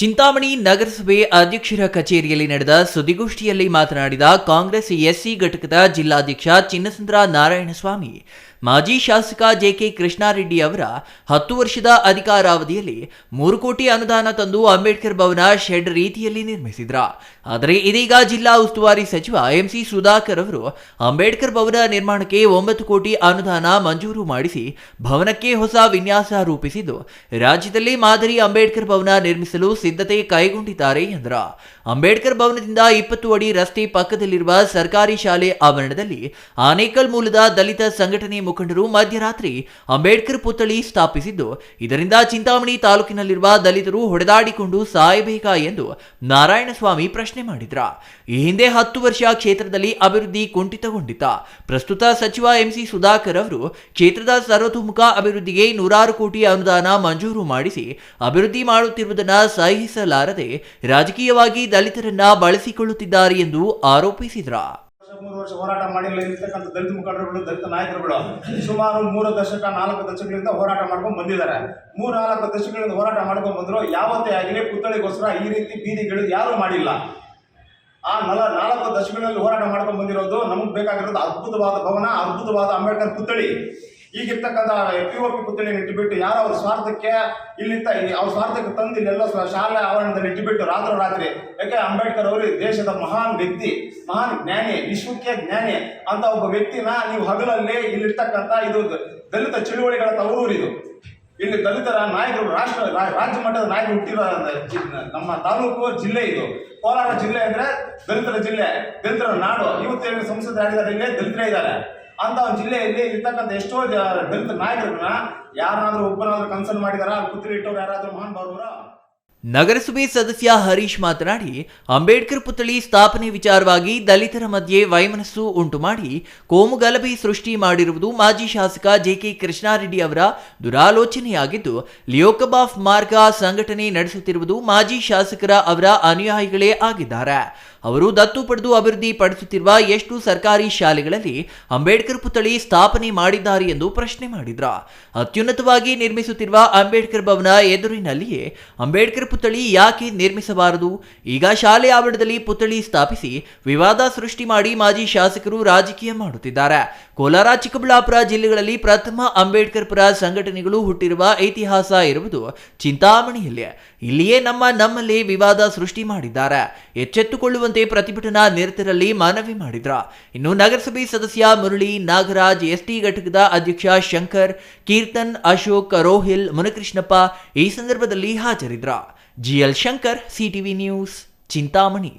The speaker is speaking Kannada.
ಚಿಂತಾಮಣಿ ನಗರಸಭೆ ಅಧ್ಯಕ್ಷರ ಕಚೇರಿಯಲ್ಲಿ ನಡೆದ ಸುದ್ದಿಗೋಷ್ಠಿಯಲ್ಲಿ ಮಾತನಾಡಿದ ಕಾಂಗ್ರೆಸ್ ಎಸ್ಸಿ ಘಟಕದ ಜಿಲ್ಲಾಧ್ಯಕ್ಷ ಚಿನ್ನಸುಂದರ ನಾರಾಯಣಸ್ವಾಮಿ ಮಾಜಿ ಶಾಸಕ ಜೆಕೆ ಕೃಷ್ಣಾರೆಡ್ಡಿ ಅವರ ಹತ್ತು ವರ್ಷದ ಅಧಿಕಾರಾವಧಿಯಲ್ಲಿ ಮೂರು ಕೋಟಿ ಅನುದಾನ ತಂದು ಅಂಬೇಡ್ಕರ್ ಭವನ ಶೆಡ್ ರೀತಿಯಲ್ಲಿ ನಿರ್ಮಿಸಿದ್ರ. ಆದರೆ ಇದೀಗ ಜಿಲ್ಲಾ ಉಸ್ತುವಾರಿ ಸಚಿವ ಎಂಸಿ ಸುಧಾಕರ್ ಅವರು ಅಂಬೇಡ್ಕರ್ ಭವನ ನಿರ್ಮಾಣಕ್ಕೆ ಒಂಬತ್ತು ಕೋಟಿ ಅನುದಾನ ಮಂಜೂರು ಮಾಡಿಸಿ ಭವನಕ್ಕೆ ಹೊಸ ವಿನ್ಯಾಸ ರೂಪಿಸಿದ್ದು, ರಾಜ್ಯದಲ್ಲಿ ಮಾದರಿ ಅಂಬೇಡ್ಕರ್ ಭವನ ನಿರ್ಮಿಸಲು ಸಿದ್ಧತೆ ಕೈಗೊಂಡಿದ್ದಾರೆ ಎಂದ್ರ. ಅಂಬೇಡ್ಕರ್ ಭವನದಿಂದ ಇಪ್ಪತ್ತು ಅಡಿ ರಸ್ತೆ ಪಕ್ಕದಲ್ಲಿರುವ ಸರ್ಕಾರಿ ಶಾಲೆ ಆವರಣದಲ್ಲಿ ಆನೇಕಲ್ ಮೂಲದ ದಲಿತ ಸಂಘಟನೆ ಮುಖಂಡರು ಮಧ್ಯರಾತ್ರಿ ಅಂಬೇಡ್ಕರ್ ಪುತ್ಥಳಿ ಸ್ಥಾಪಿಸಿದ್ದು. ಇದರಿಂದ ಚಿಂತಾಮಣಿ ತಾಲೂಕಿನಲ್ಲಿರುವ ದಲಿತರು ಹೊಡೆದಾಡಿಕೊಂಡು ಸಾಯಬೇಕಾ ಎಂದು ನಾರಾಯಣಸ್ವಾಮಿ ಪ್ರಶ್ನೆ ಮಾಡಿದ್ರ. ಈ ಹಿಂದೆ ಹತ್ತು ವರ್ಷ ಕ್ಷೇತ್ರದಲ್ಲಿ ಅಭಿವೃದ್ಧಿ ಕುಂಠಿತಗೊಂಡಿತ ಪ್ರಸ್ತುತ ಸಚಿವ ಎಂಸಿ ಸುಧಾಕರ್ ಅವರು ಕ್ಷೇತ್ರದ ಸರ್ವತೋಮುಖ ಅಭಿವೃದ್ಧಿಗೆ ನೂರಾರು ಕೋಟಿ ಅನುದಾನ ಮಂಜೂರು ಮಾಡಿಸಿ ಅಭಿವೃದ್ಧಿ ಮಾಡುತ್ತಿರುವುದನ್ನು ಸಹಿಸಲಾರದೆ ರಾಜಕೀಯವಾಗಿ ದಲಿತರನ್ನ ಬಳಸಿಕೊಳ್ಳುತ್ತಿದ್ದಾರೆ ಎಂದು ಆರೋಪಿಸಿದ್ರ. ಮೂರು ವರ್ಷ ಹೋರಾಟ ಮಾಡಿಲ್ಲ ಇರ್ತಕ್ಕಂಥ ದಲಿತ ಮುಖಂಡರುಗಳು, ದಲಿತ ನಾಯಕರುಗಳು ಸುಮಾರು ಮೂರು ದಶಕ, ನಾಲ್ಕು ದಶಕಗಳಿಂದ ಹೋರಾಟ ಮಾಡ್ಕೊಂಡು ಬಂದಿದ್ದಾರೆ. ಮೂರು ನಾಲ್ಕು ದಶಕಗಳಿಂದ ಹೋರಾಟ ಮಾಡ್ಕೊಂಡು ಬಂದರು, ಯಾವತ್ತೇ ಆಗಲಿ ಪುತ್ಥಳಿಗೋಸ್ಕರ ಈ ರೀತಿ ಬೀದಿಗಳು ಯಾರೂ ಮಾಡಿಲ್ಲ. ಆ ನಲ, ನಾಲ್ಕು ದಶಕಗಳಲ್ಲಿ ಹೋರಾಟ ಮಾಡ್ಕೊಂಡು ಬಂದಿರೋದು ನಮಗೆ ಬೇಕಾಗಿರೋದು ಅದ್ಭುತವಾದ ಭವನ, ಅದ್ಭುತವಾದ ಅಂಬೇಡ್ಕರ್ ಪುತ್ಥಳಿ. ಈಗಿರ್ತಕ್ಕಂಥ ಪಿ ಒ ಪಿ ಪುತ್ಥಳಿ ಇಟ್ಟುಬಿಟ್ಟು ಯಾರೋ ಅವ್ರ ಸ್ವಾರ್ಥಕ್ಕೆ ಇಲ್ಲಿಂದ ಅವ್ರ ಸ್ವಾರ್ಥಕ್ಕೆ ತಂದು ಇಲ್ಲೆಲ್ಲ ಶಾಲೆ ಆವರಣದಲ್ಲಿ ಇಟ್ಟುಬಿಟ್ಟು ರಾತ್ರಿ ರಾತ್ರಿ, ಯಾಕೆ ಅಂಬೇಡ್ಕರ್ ಅವರು ದೇಶದ ಮಹಾನ್ ವ್ಯಕ್ತಿ, ಮಹಾನ್ ಜ್ಞಾನಿ, ವಿಶ್ವಕ್ಕೆ ಜ್ಞಾನಿ ಅಂತ ಒಬ್ಬ ವ್ಯಕ್ತಿನ ನೀವು ಹಗಲಲ್ಲಿ ಇಲ್ಲಿರ್ತಕ್ಕಂಥ ಇದು ದಲಿತ ಚಳುವಳಿಗಳ ಇದು. ಇಲ್ಲಿ ದಲಿತರ ನಾಯಕರು ರಾಷ್ಟ್ರ ರಾಜ್ಯ ಮಟ್ಟದ ನಾಯಕರು ಹುಟ್ಟಿರೋ ನಮ್ಮ ತಾಲೂಕು ಜಿಲ್ಲೆ ಇದು. ಕೋಲಾರ ಜಿಲ್ಲೆ ಅಂದ್ರೆ ದಲಿತರ ಜಿಲ್ಲೆ, ದಲಿತರ ನಾಡು. ಇವತ್ತೇನು ಸಂಸದರಾಗಿದ್ದಾರೆ ಇಲ್ಲೇ? ದಲಿತರೇ ಇದ್ದಾರೆ. ಅಂತ ಒಂದು ಜಿಲ್ಲೆಯಲ್ಲಿ ಇರ್ತಕ್ಕಂಥ ಎಷ್ಟೋ ದಲಿತ ನಾಯಕರನ್ನ ಯಾರನ್ನಾದ್ರೂ ಒಬ್ಬನಾದ್ರೂ ಕನ್ಸಲ್ಟ್ ಮಾಡಿದಾರ? ಕುತ್ತಿಗೆ ಇಟ್ಟವ್ರು ಯಾರಾದ್ರೂ ಮಹಾನ್ ಬರೋರ ನಗರಸಭೆ ಸದಸ್ಯ ಹರೀಶ್ ಮಾತನಾಡಿ, ಅಂಬೇಡ್ಕರ್ ಪುತ್ಥಳಿ ಸ್ಥಾಪನೆ ವಿಚಾರವಾಗಿ ದಲಿತರ ಮಧ್ಯೆ ವೈಮನಸ್ಸು ಉಂಟು ಮಾಡಿ ಸೃಷ್ಟಿ ಮಾಡಿರುವುದು ಮಾಜಿ ಶಾಸಕ ಜೆಕೆ ಕೃಷ್ಣಾರೆಡ್ಡಿ ಅವರ ದುರಾಲೋಚನೆಯಾಗಿದ್ದು ಲಿಯೋಕಬಾಫ್ ಮಾರ್ಗ ಸಂಘಟನೆ ನಡೆಸುತ್ತಿರುವುದು ಮಾಜಿ ಶಾಸಕರ ಅವರ ಅನುಯಾಯಿಗಳೇ ಆಗಿದ್ದಾರೆ. ಅವರು ದತ್ತು ಪಡೆದು ಅಭಿವೃದ್ಧಿ ಪಡಿಸುತ್ತಿರುವ ಎಷ್ಟು ಸರ್ಕಾರಿ ಶಾಲೆಗಳಲ್ಲಿ ಅಂಬೇಡ್ಕರ್ ಪುತ್ಥಳಿ ಸ್ಥಾಪನೆ ಮಾಡಿದ್ದಾರೆ ಎಂದು ಪ್ರಶ್ನೆ ಮಾಡಿದ್ರು. ಅತ್ಯುನ್ನತವಾಗಿ ನಿರ್ಮಿಸುತ್ತಿರುವ ಅಂಬೇಡ್ಕರ್ ಭವನ ಎದುರಿನಲ್ಲಿಯೇ ಅಂಬೇಡ್ಕರ್ ಪುತ್ಥಳಿ ಯಾಕೆ ನಿರ್ಮಿಸಬಾರದು? ಈಗ ಶಾಲೆ ಆವರಣದಲ್ಲಿ ಪುತ್ಥಳಿ ಸ್ಥಾಪಿಸಿ ವಿವಾದ ಸೃಷ್ಟಿ ಮಾಡಿ ಮಾಜಿ ಶಾಸಕರು ರಾಜಕೀಯ ಮಾಡುತ್ತಿದ್ದಾರೆ. ಕೋಲಾರ, ಚಿಕ್ಕಬಳ್ಳಾಪುರ ಜಿಲ್ಲೆಗಳಲ್ಲಿ ಪ್ರಥಮ ಅಂಬೇಡ್ಕರ್ ಪರ ಸಂಘಟನೆಗಳು ಹುಟ್ಟಿರುವ ಇತಿಹಾಸ ಇರುವುದು ಚಿಂತಾಮಣಿಯಲ್ಲಿ. ಇಲ್ಲಿಯೇ ನಮ್ಮ ನಮ್ಮಲ್ಲಿ ವಿವಾದ ಸೃಷ್ಟಿ ಮಾಡಿದ್ದಾರೆ. ಎಚ್ಚೆತ್ತುಕೊಳ್ಳುವಂತೆ ಪ್ರತಿಭಟನಾ ನಿರತರಲ್ಲಿ ಮನವಿ ಮಾಡಿದ್ರ. ಇನ್ನು ನಗರಸಭೆ ಸದಸ್ಯ ಮುರಳಿ ನಾಗರಾಜ್, ಎಸ್ಟಿ ಘಟಕದ ಅಧ್ಯಕ್ಷ ಶಂಕರ್, ಕೀರ್ತನ್ ಅಶೋಕ್, ರೋಹಿಲ್, ಮುನಕೃಷ್ಣಪ್ಪ ಈ ಸಂದರ್ಭದಲ್ಲಿ ಹಾಜರಿದ್ರ. GL Shankar CTV news Chintamani